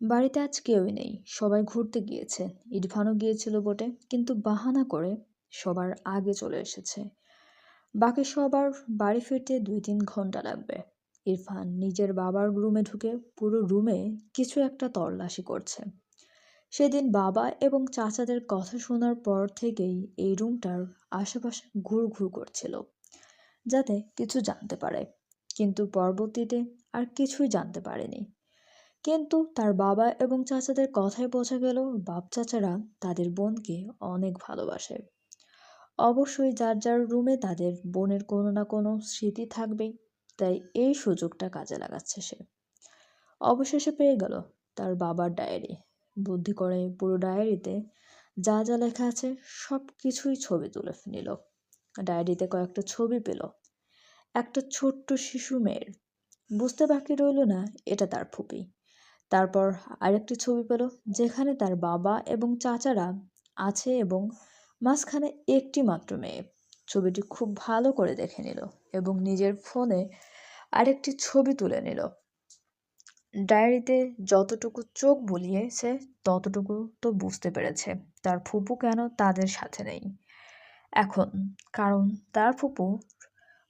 বাড়িতে আজ কেউই নেই, সবাই ঘুরতে গিয়েছে, ইরফানও গিয়েছিল বটে, কিন্তু বাহানা করে সবার আগে চলে এসেছে। বাকি সবার বাড়ি ফিরতে দুই তিন ঘণ্টা লাগবে। ইরফান নিজের বাবার রুমে ঢুকে পুরো রুমে কিছু একটা তল্লাশি করছে। সেদিন বাবা এবং চাচাদের কথা শোনার পর থেকেই এই রুমটার আশেপাশে ঘুর ঘুর করছিল, যাতে কিছু জানতে পারে। কিন্তু পরবর্তীতে আর কিছুই জানতে পারেনি। কিন্তু তার বাবা এবং চাচাদের কথায় বোঝা গেল বাপ চাচারা তাদের বোনকে অনেক ভালোবাসে। অবশ্যই যার যার রুমে তাদের বোনের কোনো না কোনো স্মৃতি থাকবেই, তাই এই সুযোগটা কাজে লাগাচ্ছে সে। অবশেষে পেয়ে গেল তার বাবার ডায়েরি। বুদ্ধি করে পুরো ডায়েরিতে যা যা লেখা আছে সব কিছুই ছবি তুলে নিল। ডায়েরিতে কয়েকটা ছবি পেল। একটা ছোট্ট শিশু মেয়ের। বুঝতে বাকি রইল না, এটা তার ফুপি। তারপর আরেকটি ছবি পেল, যেখানে তার বাবা এবং চাচারা আছে এবং মাঝখানে একটি মাত্র মেয়ে। ছবিটি খুব ভালো করে দেখে নিল এবং নিজের ফোনে আরেকটি ছবি তুলে নিল। ডায়েরিতে যতটুকু চোখ বুলিয়েছে, ততটুকু তো বুঝতে পেরেছে, তার ফুপু কেন তাদের সাথে নেই? এখন, কারণ তার ফুপু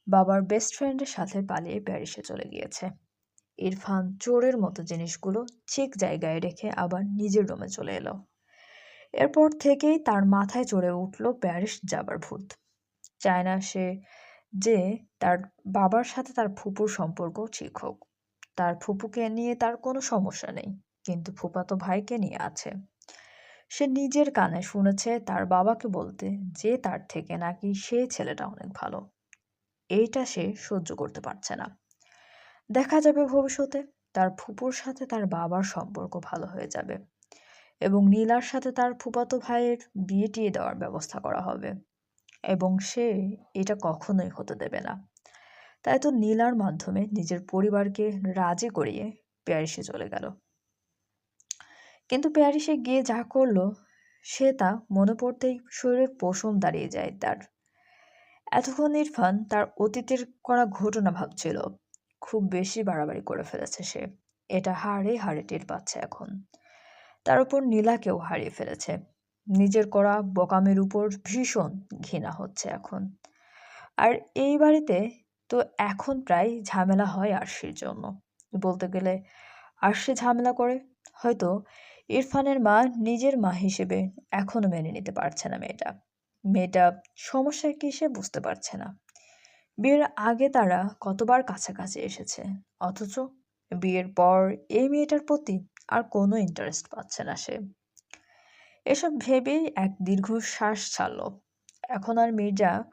বাবার বেস্ট ফ্রেন্ডের সাথে পালিয়ে প্যারিসে চলে গিয়েছে। ইরফান চোরের মতো জিনিসগুলো ঠিক জায়গায় রেখে আবার নিজের রুমে চলে এলো। এরপর থেকেই তার মাথায় চড়ে উঠল প্যারিস যাবার ভূত। চায় না সে যে তার বাবার সাথে তার ফুপুর সম্পর্ক ঠিক হোক। তার ফুপুকে নিয়ে তার কোনো সমস্যা নেই, কিন্তু ফুপাতো ভাইকে নিয়ে আছে। সে নিজের কানে শুনেছে তার বাবাকে বলতে যে তার থেকে নাকি সে ছেলেটা অনেক ভালো। এইটা সে সহ্য করতে পারছে না। দেখা যাবে ভবিষ্যতে। তার ফুপুর সাথে তার বাবার সম্পর্ক ভালো হয়ে যাবে এবং নীলার সাথে তার ফুপাতো ভাইয়ের বিয়ে টিয়ে দেওয়ার ব্যবস্থা করা হবে এবং সে এটা কখনোই হতে দেবে না। তাই তো নীলার মাধ্যমে নিজের পরিবারকে রাজি করিয়ে প্যারিসে চলে গেল। কিন্তু প্যারিসে গিয়ে যা করল, সে তা মনে পড়তেই শরীরের পশম দাঁড়িয়ে যায় তার। এতক্ষণ ইরফান তার অতীতের করা ঘটনা ভাবছিল। খুব বেশি বাড়াবাড়ি করে ফেলেছে সে। এটা হারে হারে টের পাচ্ছে এখন। তার উপর নীলাকেও হারিয়ে ফেলেছে। নিজের করা বকামের উপর ভীষণ ঘৃণা হচ্ছে এখন। আর এই বাড়িতে তো এখন প্রায় ঝামেলা হয় আরশির জন্য। বলতে গেলে আরশি ঝামেলা করে, হয়তো ইরফানের মা নিজের মা হিসেবে এখনও মেনে নিতে পারছে না মেয়েটা। মেয়েটা সমস্যা কি সে বুঝতে পারছে না। বিয়ের আগে তারা কতবার কাছাকাছি এসেছে? অথচ বিয়ের পর এই মেয়েটার প্রতি আর কোনো ইন্টারেস্ট পাচ্ছে না সে। এসব ভেবেই এক দীর্ঘ শ্বাস ছাড়ল। এখন আর মির্জা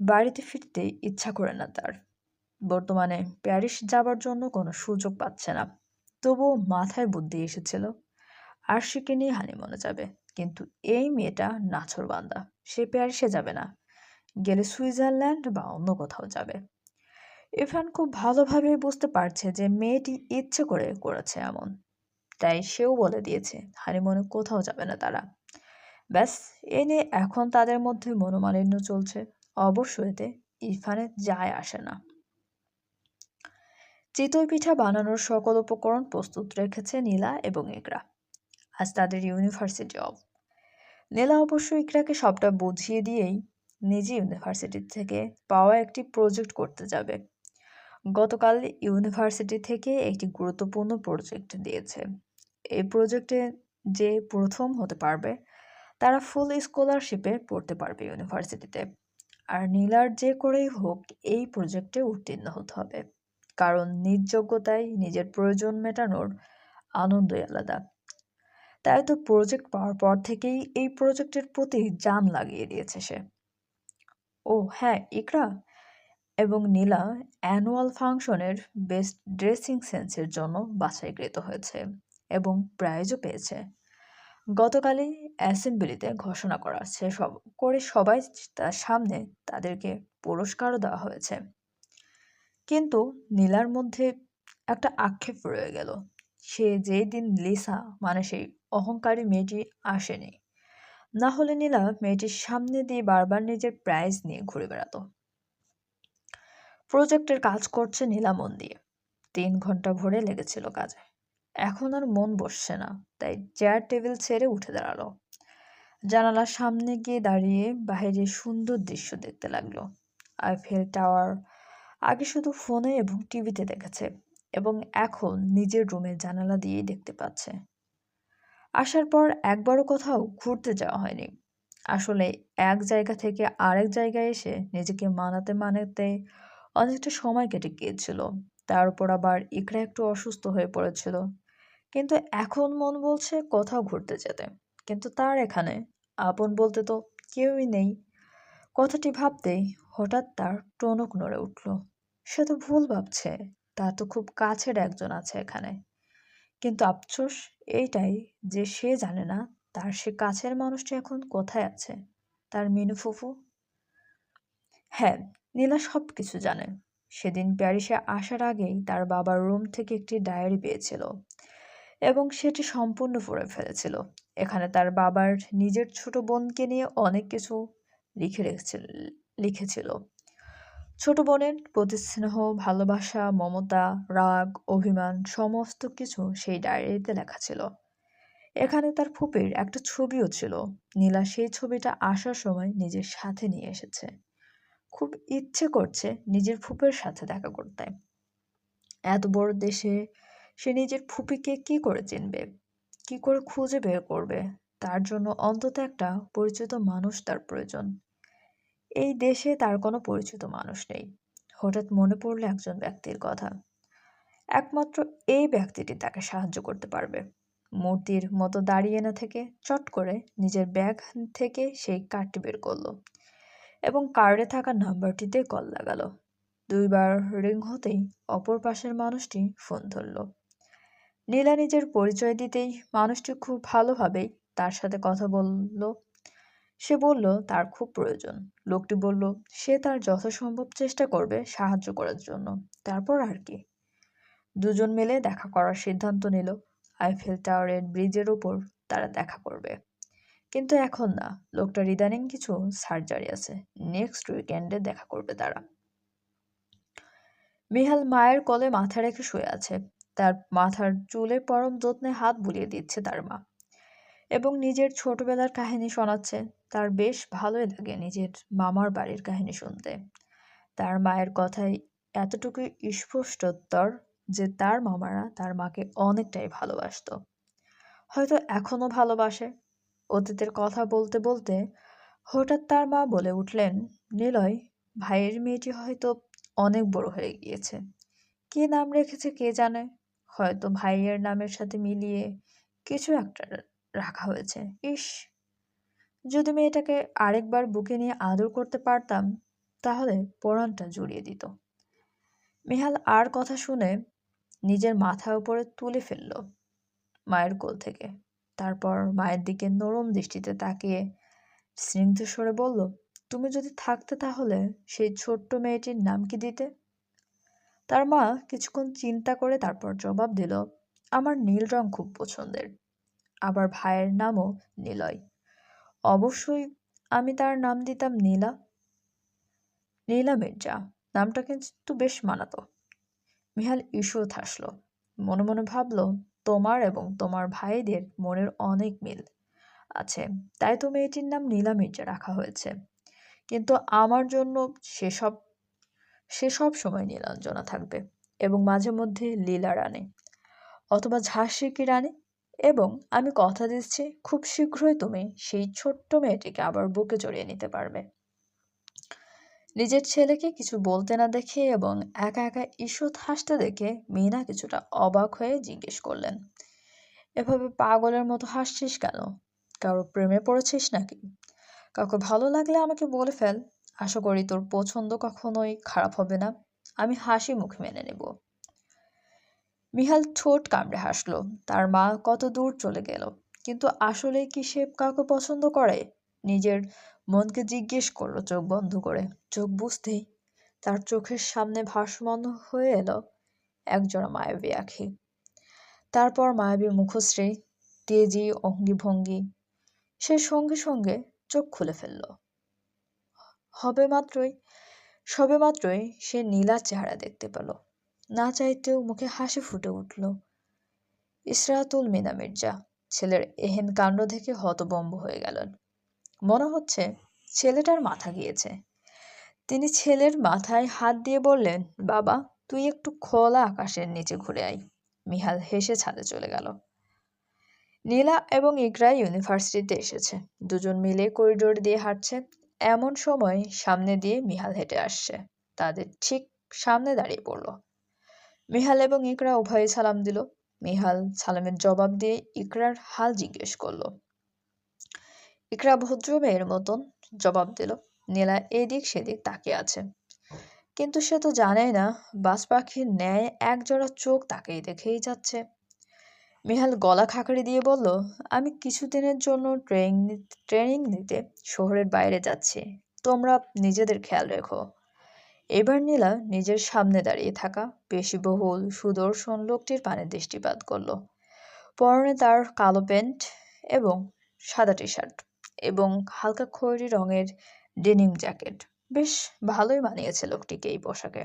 বাড়িতে ফিরতে ইচ্ছা করে না তার। বর্তমানে প্যারিস যাবার জন্য কোনো সুযোগ পাচ্ছে না। তবুও মাথায় বুদ্ধি এসেছিল, আর আরশিকে নিয়ে হানিমনে যাবে। কিন্তু এই মেয়েটা নাছর বান্দা। সে প্যারিসে যাবে না। গেলে সুইজারল্যান্ড বা অন্য কোথাও যাবে। ইরফান খুব ভালোভাবে বুঝতে পারছে যে মেয়েটি ইচ্ছে করে করেছে এমন। তাই সেও বলে দিয়েছে, হানিমনে কোথাও যাবে না তারা। ব্যাস, এ নিয়ে এখন তাদের মধ্যে মনোমালিন্য চলছে। অবশ্য এতে ইরফানের যায় আসে না। চিতই পিঠা বানানোর সকল উপকরণ প্রস্তুত রেখেছে নীলা এবং ইকরা। আজ তাদের ইউনিভার্সিটি অব। নীলা অবশ্য ইকরাকে সবটা বুঝিয়ে দিয়েই নিজে ইউনিভার্সিটি থেকে পাওয়া একটি প্রজেক্ট করতে যাবে। গতকাল ইউনিভার্সিটি থেকে একটি গুরুত্বপূর্ণ প্রজেক্ট দিয়েছে। এই প্রজেক্টে যে প্রথম হতে পারবে, তারা ফুল স্কলারশিপে পড়তে পারবে ইউনিভার্সিটিতে আর নীলার যে করেই হোক, এই প্রজেক্টে উত্তীর্ণ হতে হবে। কারণ নিজ যোগ্যতায় নিজের প্রয়োজন মেটানোর আনন্দই আলাদা। তাই তো প্রজেক্ট পাওয়ার পর থেকেই এই প্রজেক্টের প্রতি জান লাগিয়ে দিয়েছে সে। ও হ্যাঁ ইকরা এবং নীলা অ্যানুয়াল ফাংশনের বেস্ট ড্রেসিং সেন্সের জন্য বাছাইকৃত হয়েছে এবং প্রাইজও পেয়েছে। গতকালই অ্যাসেম্বলিতে ঘোষণা করা সব, করে সবাই তার সামনে তাদেরকে পুরস্কারও দেওয়া হয়েছে। কিন্তু নীলার মধ্যে একটা আক্ষেপ রয়ে গেল। সে যেই দিন লিসা মানে সেই অহংকারী মেয়েটি আসেনি না হলে নীলা মেয়েটির সামনে দিয়ে বারবার নিজের প্রাইজ নিয়ে ঘুরে বেড়াতো। প্রজেক্টের কাজ করছে নীলা মন দিয়ে। তিন ঘণ্টা ভরে লেগেছিল কাজে। এখন আর মন বসছে না, তাই চেয়ার টেবিল ছেড়ে উঠে দাঁড়াল। জানালার সামনে গিয়ে দাঁড়িয়ে বাইরের সুন্দর দৃশ্য দেখতে লাগল। আইফেল টাওয়ার আগে শুধু ফোনে এবং টিভিতে দেখেছে এবং এখন নিজের রুমে জানালা দিয়েই দেখতে পাচ্ছে। আসার পর একবারও কোথাও ঘুরতে যাওয়া হয়নি। আসলে এক জায়গা থেকে আরেক জায়গায় এসে নিজেকে মানাতে মানাতে অনেকটা সময় কেটে গিয়েছিল। তার উপর আবার ইকরা একটু অসুস্থ হয়ে পড়েছিল। কিন্তু এখন মন বলছে কোথাও ঘুরতে যেতে। কিন্তু তার এখানে আপন বলতে তো কেউই নেই। কথাটি ভাবতেই হঠাৎ তার টনক নড়ে উঠল। সে তো ভুল ভাবছে। তার তো খুব কাছের একজন আছে এখানে। কিন্তু আফসোস এইটাই যে সে জানে না তার সে কাছের মানুষটি এখন কোথায় আছে। তার মিনু ফুফু? হ্যাঁ নীলা সব কিছু জানে। সেদিন প্যারিসে আসার আগেই তার বাবার রুম থেকে একটি ডায়েরি পেয়েছিল এবং সেটি সম্পূর্ণ পড়ে ফেলেছিল। এখানে তার বাবার নিজের ছোট বোনকে নিয়ে অনেক কিছু লিখে রেখেছিল, লিখেছিল। ছোট বোনের প্রতি স্নেহ, ভালোবাসা, মমতা, রাগ, অভিমান, সমস্ত কিছু সেই ডায়েরিতে লেখা ছিল। এখানে তার ফুপির একটা ছবিও ছিল। নীলা সেই ছবিটা আসার সময় নিজের সাথে নিয়ে এসেছে। খুব ইচ্ছে করছে নিজের ফুপের সাথে দেখা করতে। এত বড় দেশে সে নিজের ফুপিকে কি করে চিনবে? কি করে খুঁজে বের করবে? তার জন্য অন্তত একটা পরিচিত মানুষ তার প্রয়োজন। এই দেশে তার কোনো পরিচিত মানুষ নেই। হঠাৎ মনে পড়ল একজন ব্যক্তির কথা। একমাত্র এই ব্যক্তিটি তাকে সাহায্য করতে পারবে। মূর্তির মতো দাঁড়িয়ে না থেকে চট করে নিজের ব্যাগ থেকে সেই কার্ডটি বের করল এবং কার্ডে থাকা নাম্বারটিতে কল লাগালো। দুইবার রিং হতেই অপর পাশের মানুষটি ফোন ধরল। নীলা নিজের পরিচয় দিতেই মানুষটি খুব ভালোভাবেই তার সাথে কথা বলল সে বলল, তার খুব প্রয়োজন। লোকটি বলল, সে তার যথাসম্ভব চেষ্টা করবে সাহায্য করার জন্য। তারপর আর কি? দুজন মিলে দেখা করার সিদ্ধান্ত নিল। আইফেল টাওয়ারের ব্রিজের উপর তারা দেখা করবে। কিন্তু এখন না লোকটার ইদানিং কিছু সার্জারি আছে। নেক্সট উইকেন্ডে দেখা করবে তারা। মিহাল মায়ের কলে মাথা রেখে শুয়ে আছে। তার মাথার চুলে পরম যত্নে হাত বুলিয়ে দিচ্ছে তার মা। এবং নিজের ছোটবেলার কাহিনী শোনাচ্ছে। তার বেশ ভালোই লাগে নিজের মামার বাড়ির কাহিনী শুনতে। তার মায়ের কথায় এতটুকুই স্পষ্টোত্তর যে তার মামারা তার মাকে অনেকটাই ভালোবাসত। হয়তো এখনও ভালোবাসে। অতীতের কথা বলতে বলতে হঠাৎ তার মা বলে উঠলেন, নিলয়, ভাইয়ের মেয়েটি হয়তো অনেক বড় হয়ে গিয়েছে। কে নাম রেখেছে কে জানে? হয়তো ভাইয়ের নামের সাথে মিলিয়ে কিছু একটা রাখা হয়েছে। ইস! যদি মেয়েটাকে আরেকবার বুকে নিয়ে আদর করতে পারতাম, তাহলে পরাণটা জড়িয়ে দিত। মেহাল আর কথা শুনে নিজের মাথার উপরে তুলে ফেলল মায়ের কোল থেকে। তারপর মায়ের দিকে নরম দৃষ্টিতে তাকিয়ে স্নিগ্ধ স্বরে বলল, তুমি যদি থাকতে তাহলে সেই ছোট্ট মেয়েটির নাম কি দিতে? তার মা কিছুক্ষণ চিন্তা করে তারপর জবাব দিল, আমার নীল রং খুব পছন্দের। আবার ভাইয়ের নামও নীলয়। অবশ্যই আমি তার নাম দিতাম নীলা। নীলা মির্জা, নামটা কিন্তু বেশ মানাতো। মিহাল ঈষৎ হাসল মনে মনে ভাবল, তোমার এবং তোমার ভাইদের মনের অনেক মিল আছে। তাই তো মেয়েটির নাম নীলা মির্জা রাখা হয়েছে। কিন্তু আমার জন্য সেসব সে সব সময় নীলাঞ্জনা থাকবে এবং মাঝে মধ্যে লীলা রানী অথবা ঝাঁসি রানী এবং আমি কথা দিচ্ছি, খুব শীঘ্রই তুমি সেই ছোট্ট মেয়েটিকে আবার বুকে জড়িয়ে নিতে পারবে। নিজের ছেলেকে কিছু বলতে না দেখে এবং একা একা ঈষৎ হাসতে দেখে মিনা কিছুটা অবাক হয়ে জিজ্ঞেস করলেন, এভাবে পাগলের মতো হাসছিস কেন? কারও প্রেমে পড়েছিস নাকি? কাউকে ভালো লাগলে আমাকে বলে ফেল। আশা করি তোর পছন্দ কখনোই খারাপ হবে না। আমি হাসি মুখে মেনে নেব। মিহাল ঠোঁট কামড়ে হাসলো। তার মা কত দূর চলে গেল। কিন্তু আসলে কি সে কাউকে পছন্দ করে? নিজের মনকে জিজ্ঞেস করল চোখ বন্ধ করে। চোখ বুঝতেই তার চোখের সামনে ভাসমান হয়ে এলো একজোড়া মায়াবী আখি। তারপর মায়াবী মুখশ্রী, তেজি অঙ্গি ভঙ্গি সে সঙ্গে সঙ্গে চোখ খুলে ফেলল। হবে মাত্রই, সবে মাত্রই সে নীলা চেহারা দেখতে পেল। না চাইতেও মুখে হাসি ফুটে উঠল। ইসরাতুল মিনা মির্জা, ছেলের এহেন কাণ্ড দেখে হতবম্ব হয়ে গেলেন। মনে হচ্ছে ছেলেটার মাথা গিয়েছে। তিনি ছেলের মাথায় হাত দিয়ে বললেন, বাবা, তুই একটু খোলা আকাশের নিচে ঘুরে আয়। মিহাল হেসে ছাদে চলে গেল। নীলা এবং ইকরা ইউনিভার্সিটিতে এসেছে। দুজন মিলে করিডোর দিয়ে হাঁটছে। এমন সময় সামনে দিয়ে মিহাল হেঁটে আসছে। তাদের ঠিক সামনে দাঁড়িয়ে পড়ল। মিহাল এবং ইকরা উভয়ে সালাম দিল। মেহাল সালামের জবাব দিয়ে ইকরার হাল জিজ্ঞেস করল। ইকরা ভদ্র মেয়ের মতন জবাব দিল, নীলা এদিক সেদিক তাকিয়ে আছে। কিন্তু সে তো জানে না, বাস পাখির ন্যায় একজোড়া চোখ তাকেই দেখেই যাচ্ছে। মিহাল গলা খাকারি দিয়ে বলল, আমি কিছুদিনের জন্য ট্রেনিং ট্রেনিং নিতে শহরের বাইরে যাচ্ছি। তোমরা নিজেদের খেয়াল রেখো। এবার নীলা নিজের সামনে দাঁড়িয়ে থাকা পেশিবহুল সুদর্শন লোকটির পানে দৃষ্টিপাত করল। পরনে তার কালো প্যান্ট এবং সাদা টি শার্ট এবং হালকা খয়েরি রঙের ডেনিম জ্যাকেট। বেশ ভালোই মানিয়েছে লোকটিকে এই পোশাকে।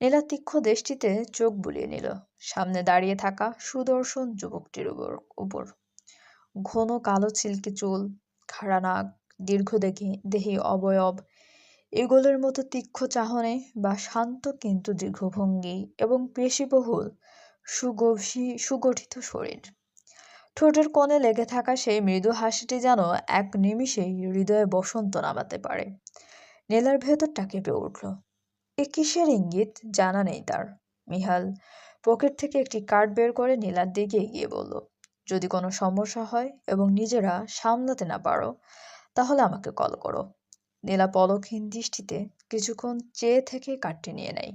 নীলা তীক্ষ্ণ দেশটিতে চোখ বুলিয়ে নিল, সামনে দাঁড়িয়ে থাকা সুদর্শন যুবকটির উপর উপর। ঘন কালো সিল্কি চুল, খাড়া নাক দীর্ঘ দেখি দেহি অবয়ব এগুলোর মতো তীক্ষ্ণ চাহনে বা শান্ত কিন্তু দীর্ঘভঙ্গি এবং পেশিবহুল সুগভী সুগঠিত শরীর। ঠোঁটের কোণে লেগে থাকা সেই মৃদু হাসিটি যেন এক নিমিষেই হৃদয়ে বসন্ত নামাতে পারে। নীলার ভেতরটা কেঁপে উঠল। এ কিসের ইঙ্গিত? জানা নেই তার। মিহাল পকেট থেকে একটি কার্ড বের করে নীলার দিকে এগিয়ে বলল, যদি কোনো সমস্যা হয় এবং নিজেরা সামলাতে না পারো, তাহলে আমাকে কল করো। নীলা পলকহীন দৃষ্টিতে কিছুক্ষণ চেয়ে থেকে কার্ডটি নিয়ে নেয়।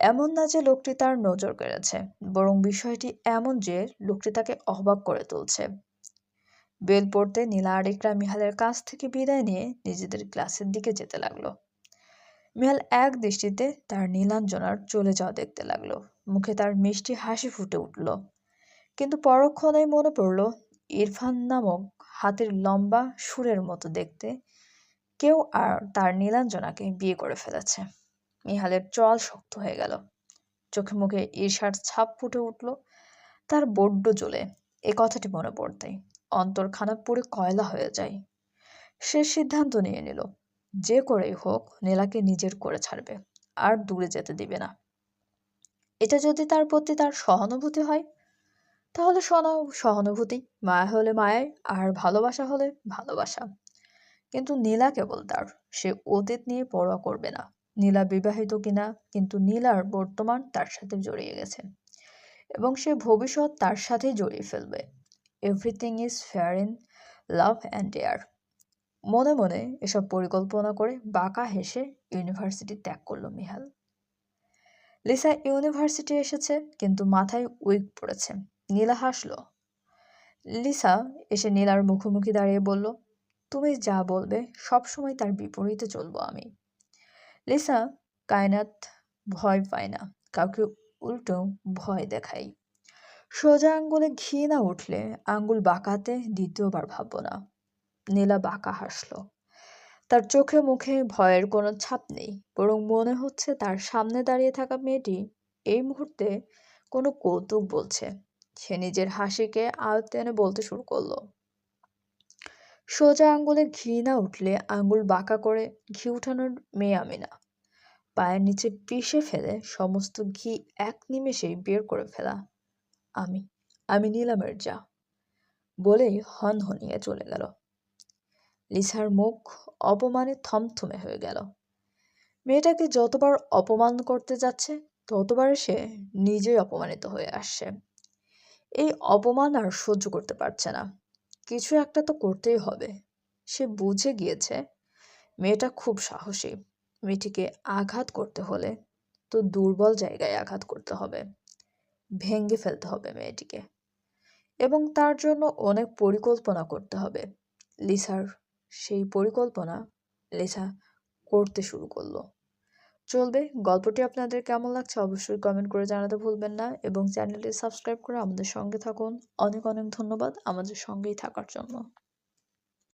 এমন না যে লোকটি তার নজর কেড়েছে, বরং বিষয়টি এমন যে লোকটি তাকে অবাক করে তুলছে। বেল পড়তে নীলা আরেকরা মিহালের কাছ থেকে বিদায় নিয়ে নিজেদের ক্লাসের দিকে যেতে লাগল। মিহাল এক দৃষ্টিতে তার নীলাঞ্জনার চলে যাওয়া দেখতে লাগল। মুখে তার মিষ্টি হাসি ফুটে উঠল। কিন্তু পরক্ষণেই মনে পড়ল, ইরফান নামক হাতের লম্বা সুরের মতো দেখতে কেউ আর তার নীলাঞ্জনাকে বিয়ে করে ফেলেছে। মিহালের চল শক্ত হয়ে গেল। চোখে মুখে ঈর্ষার ছাপ ফুটে উঠল। তার বড্ড জ্বলে। এ কথাটি মনে পড়তেই অন্তরখানা পুরো কয়লা হয়ে যায়। সে সিদ্ধান্ত নিয়ে নিল, যে করেই হোক নীলাকে নিজের করে ছাড়বে, আর দূরে যেতে দিবে না। এটা যদি তার প্রতি তার সহানুভূতি হয়, তাহলে সহানুভূতি, মায়া হলে মায়ায়, আর ভালোবাসা হলে ভালোবাসা। কিন্তু নীলা কেবল তার। সে অতীত নিয়ে পরোয়া করবে না। নীলা বিবাহিত কিনা, কিন্তু নীলার বর্তমান তার সাথে জড়িয়ে গেছে। এবং সে ভবিষ্যৎ তার সাথেই জড়িয়ে ফেলবে। Everything is fair in love and war মনে মনে এসব পরিকল্পনা করে বাঁকা হেসে ইউনিভার্সিটি ত্যাগ করল মিহাল। লিসা ইউনিভার্সিটি এসেছে, কিন্তু মাথায় উইক পড়েছে। নীলা হাসলো। লিসা এসে নীলার মুখোমুখি দাঁড়িয়ে বলল তুমি যা বলবে, সবসময় তার বিপরীতে চলবো আমি। লিসা কায়নাত ভয় পায় না, কাউকে উল্টো ভয় দেখাই সোজা আঙ্গুলে ঘি না উঠলে আঙ্গুল বাঁকাতে দ্বিতীয়বার ভাববো না। নীলা বাঁকা হাসল। তার চোখে মুখে ভয়ের কোনো ছাপ নেই, বরং মনে হচ্ছে তার সামনে দাঁড়িয়ে থাকা মেয়েটি এই মুহূর্তে কোনো কৌতুক বলছে। সে নিজের হাসিকে আয়ত্তে এনে বলতে শুরু করল সোজা আঙ্গুলে ঘি না উঠলে আঙ্গুল বাঁকা করে ঘি উঠানোর মেয়ে আমি না। পায়ের নিচে পিষে ফেলে সমস্ত ঘি এক নিমেষেই বের করে ফেলা। আমি আমি নিলামের যা বলেই হন হনিয়ে চলে গেল। লিসার মুখ অপমানে থমথমে হয়ে গেল। মেয়েটাকে যতবার অপমান করতে যাচ্ছে ততবার সে নিজেই অপমানিত হয়ে আসছে। এই অপমান আর সহ্য করতে পারছে না। কিছু একটা তো করতেই হবে। সে বুঝে গিয়েছে, মেয়েটা খুব সাহসী। মেয়েটিকে আঘাত করতে হলে তো দুর্বল জায়গায় আঘাত করতে হবে, ভেঙে ফেলতে হবে মেয়েটিকে। এবং তার জন্য অনেক পরিকল্পনা করতে হবে। লিসার সেই পরিকল্পনা লিসা করতে শুরু করল। চলবে। গল্পটি আপনাদের কেমন লাগছে অবশ্যই কমেন্ট করে জানাতে ভুলবেন না এবং চ্যানেলটি সাবস্ক্রাইব করে আমাদের সঙ্গে থাকুন। অনেক অনেক ধন্যবাদ আমাদের সঙ্গেই থাকার জন্য।